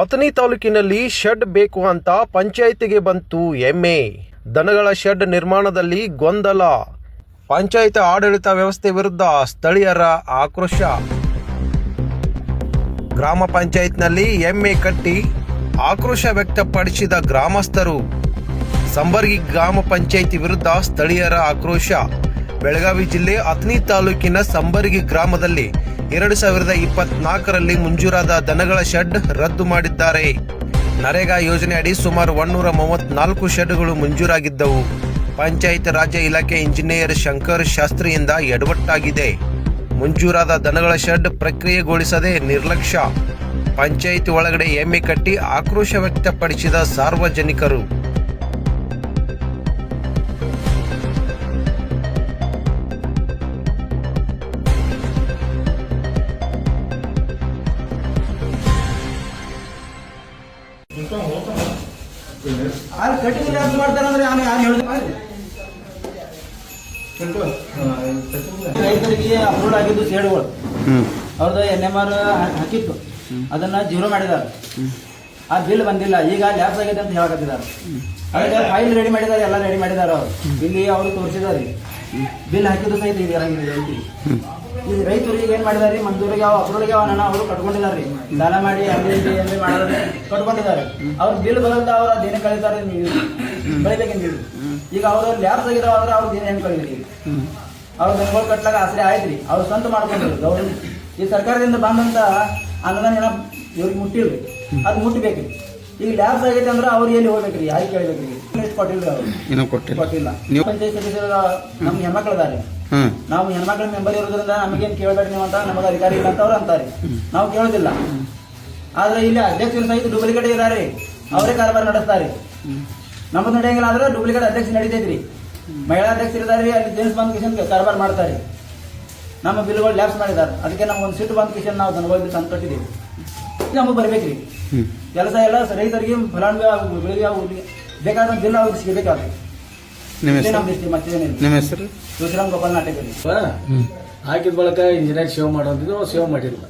ಅಥಣಿ ತಾಲೂಕಿನಲ್ಲಿ ಶೆಡ್ ಬೇಕು ಅಂತ ಪಂಚಾಯಿತಿಗೆ ಬಂತು ಎಮ್ಮೆ. ದನಗಳ ಶೆಡ್ ನಿರ್ಮಾಣದಲ್ಲಿ ಗೊಂದಲ. ಪಂಚಾಯತ್ ಆಡಳಿತ ವ್ಯವಸ್ಥೆ ವಿರುದ್ಧ ಸ್ಥಳೀಯರ ಆಕ್ರೋಶ. ಗ್ರಾಮ ಪಂಚಾಯತ್ನಲ್ಲಿ ಎಮ್ಮೆ ಕಟ್ಟಿ ಆಕ್ರೋಶ ವ್ಯಕ್ತಪಡಿಸಿದ ಗ್ರಾಮಸ್ಥರು. ಸಂಬರ್ಗಿ ಗ್ರಾಮ ಪಂಚಾಯಿತಿ ವಿರುದ್ಧ ಸ್ಥಳೀಯರ ಆಕ್ರೋಶ. ಬೆಳಗಾವಿ ಜಿಲ್ಲೆ ಅಥಣಿ ತಾಲೂಕಿನ ಸಂಬರ್ಗಿ ಗ್ರಾಮದಲ್ಲಿ ಎರಡು ಸಾವಿರದ ಇಪ್ಪತ್ನಾಲ್ಕರಲ್ಲಿ ಮಂಜೂರಾದ ದನಗಳ ಶೆಡ್ ರದ್ದು ಮಾಡಿದ್ದಾರೆ. ನರೇಗಾ ಯೋಜನೆ ಅಡಿ ಸುಮಾರು ಒನ್ನೂರ ಮೂವತ್ನಾಲ್ಕು ಶೆಡ್ಗಳು ಮಂಜೂರಾಗಿದ್ದವು. ಪಂಚಾಯತ್ ರಾಜ್ಯ ಇಲಾಖೆ ಇಂಜಿನಿಯರ್ ಶಂಕರ್ ಶಾಸ್ತ್ರಿಯಿಂದ ಎಡವಟ್ಟಾಗಿದೆ. ಮಂಜೂರಾದ ದನಗಳ ಶೆಡ್ ಪ್ರಕ್ರಿಯೆಗೊಳಿಸದೆ ನಿರ್ಲಕ್ಷ್ಯ. ಪಂಚಾಯಿತಿ ಒಳಗಡೆ ಎಮ್ಮೆ ಕಟ್ಟಿ ಆಕ್ರೋಶ ವ್ಯಕ್ತಪಡಿಸಿದ ಸಾರ್ವಜನಿಕರು. ಅಲ್ಲಿ ಕಟಿಂಗ್ ಯಾಕೆ ಮಾಡ್ತಾರಂದ್ರೆ ನಾನು ಯಾರು ಹೇಳಿದೆ ರೈತರಿಗೆ ಅಪ್ರೂವ್ ಆಗಿದ್ದು ಸೇಡುಗಳು. ಅವ್ರದ್ದು ಎನ್ ಎಂ ಆರ್ ಹಾಕಿತ್ತು. ಅದನ್ನ ಜೀರೋ ಮಾಡಿದ್ದಾರೆ. ಆ ಬಿಲ್ ಬಂದಿಲ್ಲ. ಈಗ ಲ್ಯಾಪ್ಸ್ ಆಗಿದೆ ಅಂತ ಹೇಳಕತ್ತಿದ್ದಾರೆ. ಅದಕ್ಕೆ ಫೈಲ್ ರೆಡಿ ಮಾಡಿದಾರೆ ಎಲ್ಲ ರೆಡಿ ಮಾಡಿದಾರ ಅವ್ರು. ಇಲ್ಲಿ ಅವರು ತೋರಿಸಿದ್ದಾರೆ. ಬಿಲ್ ಹಾಕಿದ್ದು ಸಹಿತ ಇದೆ ಇರಂಗಿಲ್ಲ ಐತಿ ಈಗ ರೈತರಿಗೆ ಏನ್ ಮಾಡಿದಾರೆ? ಮಂದೂರಿಗೆ ಯಾವ ಅಪ್ರೂವ್ಗೆ ಅವನ ಅವರು ಕಟ್ಕೊಂಡಿದ್ದಾರೆ ಸಾಲ ಮಾಡಿ ಅಲ್ಲಿ ಎಲ್ಲಿ ಮಾಡಿದ್ರೆ ಕಟ್ಕೊಂಡಿದ್ದಾರೆ. ಅವ್ರ ಬಿಲ್ ಬರಲ್ಲ ಅವ್ರ ದಿನ ಕಳೀತಾರೆ ನೀವು ಬೆಳಿಬೇಕಂತ ಹೇಳಿ. ಈಗ ಅವರು ಲ್ಯಾಬ್ ಆಗಿದಾವ ಅಂದ್ರೆ ಅವ್ರ ದಿನ ಏನ್ ಕಳೀರಿ ಅವ್ರ ಬೆಂಗಳೂರು ಕಟ್ಲಾಗ ಆಸರೆ ಆಯ್ತ್ರಿ ಅವ್ರು ಸ್ವಂತ ಮಾಡ್ಕೊಂಡ್ರು ಗೌರ್ಮೆಂಟ್. ಈ ಸರ್ಕಾರದಿಂದ ಬಂದಂತ ಅನುದಾನ ಏನ ಇವ್ರಿಗೆ ಮುಟ್ಟಿಲ್ರಿ. ಅದು ಮುಟ್ಟಬೇಕ್ರಿ ಈಗ ಲ್ಯಾಬ್ಸ್ ಆಗೈತೆ ಅಂದ್ರೆ ಅವ್ರು ಎಲ್ಲಿ ಹೋಗ್ಬೇಕ್ರಿ? ಯಾರಿಗೆ ಕೇಳ್ಬೇಕ್ರಿ? ಎಷ್ಟು ಕೊಟ್ಟಿಲ್ರಿ ಅವ್ರು. ಕೊಟ್ಟಿಲ್ಲ. ಕೊಟ್ಟಿಲ್ಲ. ಪಂಚಾಯತ್ ಸದಸ್ಯರು ನಮ್ಗೆ ಹೆಣ್ಮಕ್ಳು ನಾವು ಹೆಣ್ಮಕ್ಳ ಮೆಂಬರ್ ಇರೋದ್ರಿಂದ ನಮಗೇನು ಕೇಳಬೇಡಿ ನೀವು ಅಂತ ನಮಗೆ ಅಧಿಕಾರಿ ಇಲ್ಲ ಅಂತ ಅವ್ರು ಅಂತಾರೆ. ನಾವು ಕೇಳೋದಿಲ್ಲ. ಆದ್ರೆ ಇಲ್ಲಿ ಅಧ್ಯಕ್ಷರು ಸಹಿತ ಡೂಪ್ಲಿಕೇಟ್ ಇದ್ದಾರೆ ಅವರೇ ಕಾರ್ಬಾರ್ ನಡೆಸ್ತಾರೆ. ನಮ್ಮದು ನಡೆಯಂಗಿಲ್ಲ ಆದ್ರೆ ಡೂಪ್ಲಿಕೇಟ್ ಅಧ್ಯಕ್ಷ ನಡೀತೈತ್ರಿ. ಮಹಿಳಾ ಅಧ್ಯಕ್ಷ ಇದ್ದಾರೆ ಅಲ್ಲಿ ಜೇಮ್ಸ್ ಬಂದ್ ಕಿಶನ್ ಕಾರ್ಬಾರ್ ಮಾಡ್ತಾರೆ. ನಮ್ಮ ಬಿಲ್ಗಳು ಲ್ಯಾಪ್ಸ್ ಮಾಡಿದ್ದಾರೆ. ಅದಕ್ಕೆ ನಮ್ಗೆ ಒಂದು ಸಿಟ್ಟು ಬಂದ್ ಕಿಶನ್ ನಾವು ದನಗಳು ತಂದು ಕೊಟ್ಟಿದ್ದೀವಿ ನಮಗೆ ಬರ್ಬೇಕ್ರಿ. ಕೆಲಸ ಎಲ್ಲ ರೈತರಿಗೆ ಫಲಾನುಭವಿ ಆಗು ಬೆಳಿಗ್ಗೆ ಆಗು ಬೇಕಾದ ಬಿಲ್ ಅವ್ರಿಗೆ ಸಿಗಬೇಕಾಗ್ತದೆ ನಿಮ್ಮ ಹೆಸರು? ಹೆಸರು ಗೋಪಾಲ್ ಹಾಕಿದ ಬಳಿಕ ಇಂಜಿನಿಯರ್ ಸೇವ್ ಮಾಡೋದು ಸೇವ್ ಮಾಡಿಲ್ಲ.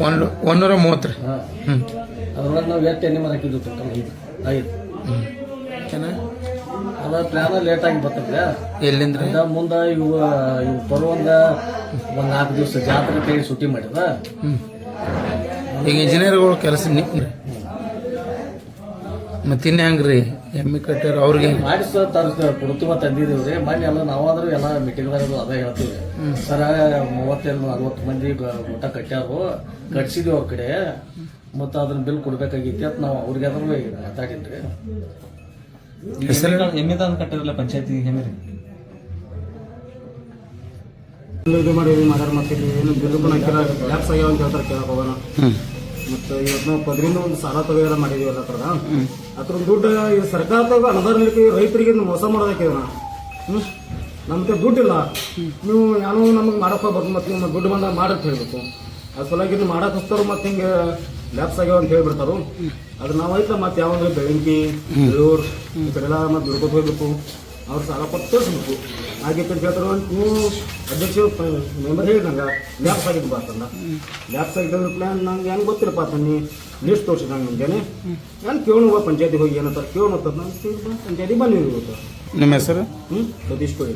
ಒಂದು ಒಂದೂರ ಮೂವತ್ತು ರೀ. ಹಾ. ಹ್ಮ್. ಅದ್ರೊಳಗೆ ನಾವು ಎತ್ತ ಎಣ್ಣೆ ಮರ ಹಾಕಿದ್ದು ಟೋಟಲ್ ಐದು ಐದು. ಚೆನ್ನಾಗಿ ಅದ ಪ್ಲಾನ್ ಲೇಟ್ ಆಗಿ ಬರ್ತದೆ ಎಲ್ಲಿಂದ ಮುಂದೆ ಇವು ಇವು ಬರುವಂದ ಒಂದು ನಾಲ್ಕು ದಿವಸ ಜಾತ್ರೆ ಕೈ ಸುಟ್ಟಿ ಮಾಡಿದ. ಹ್ಮ್. ಈಗ ಇಂಜಿನಿಯರ್ಗಳು ಕೆಲಸ ನಿಮ್ಮ ಮತ್ತೆ ಇನ್ನು ಹೆಂಗ್ರಿ ಎಮ್ಮೆ ಕಟ್ಟಾರ ಅವ್ರಿಗೆ. ಮಾಡಿಸೋ ತರಿಸ್ ಕೊಡ್ತೀವ ತಂದಿದ್ದೀವಿ ರೀ ಮೊನ್ನೆ ಎಲ್ಲ ನಾವಾದ್ರೂ ಎಲ್ಲ ಮೀಟಿಂಗ್ದಾಗ ಅದೇ ಹೇಳ್ತೀವಿ. ಸರ ಮೂವತ್ತೆರಡು ನಲ್ವತ್ತು ಮಂದಿ ಊಟ ಕಟ್ಟ್ಯಾರು ಕಟ್ಸಿದೀವಿ ಅವ್ರ ಕಡೆ. ಮತ್ತು ಅದನ್ನ ಬಿಲ್ ಕೊಡ್ಬೇಕಾಗಿತ್ತು. ಅಂತ ನಾವು ಅವ್ರಿಗೆ ಅದ್ರ ಮಾತಾಡಿನ್ರಿ ಹೆಸರು ಎಮ್ಮೆದಾನ್ ಕಟ್ಟಿರಲ್ಲ ಪಂಚಾಯತಿ ಹೆಮ್ಮೆರಿ ಇದು ಮಾಡಿ ಮಾಡ್ಯಾರ ಮತ್ತೆ ಏನು ಬಿಲ್ ಕೂಡ ಹಾಕಿಲ್ಲ ಲ್ಯಾಪ್ಸ್ ಆಗ್ಯಾವ ಅಂತ ಹೇಳ್ತಾರೆ ಕೇಳಕ್ಕೆ ಹೋಗೋಣ. ಮತ್ತು ಇವತ್ತು ನಾವು ಪದರಿಂದ ಒಂದು ಸಾಲ ತೆಗೆದ ಮಾಡಿದೀವಿ ಅದ್ರ ಹತ್ರದ ಅದ್ರ ದುಡ್ಡು ಈ ಸರ್ಕಾರದಾಗ ಅನುದಾನ ನೀಡಿ ರೈತರಿಗೆ ಮೋಸ ಮಾಡೋದಕ್ಕೆ ಹ್ಞೂ ನಮ್ಗೆ ದುಡ್ಡಿಲ್ಲ. ನೀವು ಏನೋ ನಮಗೆ ಮಾಡಕ್ಕೆ ಹೋಗ್ಬೇಕು ಮತ್ತು ನಿಮ್ಮ ದುಡ್ಡು ಬಂದಾಗ ಮಾಡಕ್ಕೆ ಹೇಳ್ಬೇಕು. ಅದ್ರ ಸಲುವಾಗಿ ಇದು ಮಾಡಕ್ಕೆ ಹಸ್ತಾರ ಮತ್ತೆ ಹಿಂಗೆ ಲ್ಯಾಪ್ಸ್ ಆಗ್ಯಾವ ಅಂತ ಹೇಳ್ಬಿಡ್ತಾರು. ಅದ್ರ ನಾವು ಮತ್ತೆ ಯಾವಂದ್ರೆ ಬೆಳಂಗಿ ಬೆಳೂರು ಈ ಕಡೆ ಎಲ್ಲ ಮತ್ತೆ ದುಡ್ಕೊತ ಹೋಗ್ಬೇಕು. ಅವ್ರು ಸಾಲ ಕೊಟ್ಟು ತೋರಿಸ್ಬೇಕು ಹಾಗೆ ಅಂತ ಹೇಳ್ತಾರೆ ನೀವು ಅಧ್ಯಕ್ಷರು ಮೆಂಬರ್ ಹೇಳಿ ನಂಗೆ ಲ್ಯಾಪ್ಸ್ ಆಗಿದ್ದು ಬಾತಂದ ಲ್ಯಾಪ್ಸ್ ಆಗಿದ್ದ ಪ್ಲ್ಯಾನ್ ನಂಗೆ ಹೆಂಗೆ ಗೊತ್ತಿಲ್ಲಪ್ಪ ಅಂತ ನೀ ಲಿಸ್ಟ್ ತೋರಿಸಿ ನಂಗೆ ಮುಂಜಾನೆ ನಾನು ಕೇಳುವ ಪಂಚಾಯತಿ ಹೋಗಿ ಏನಂತಾರೆ ಕೇಳೋಣ ನಾನು ಪಂಚಾಯತಿ ಬಂದಿವಿ ಇವತ್ತು ನಿಮ್ಮ ಹೆಸರು? ಹ್ಞೂ ಸತೀಶ್ ಕೋಳಿ.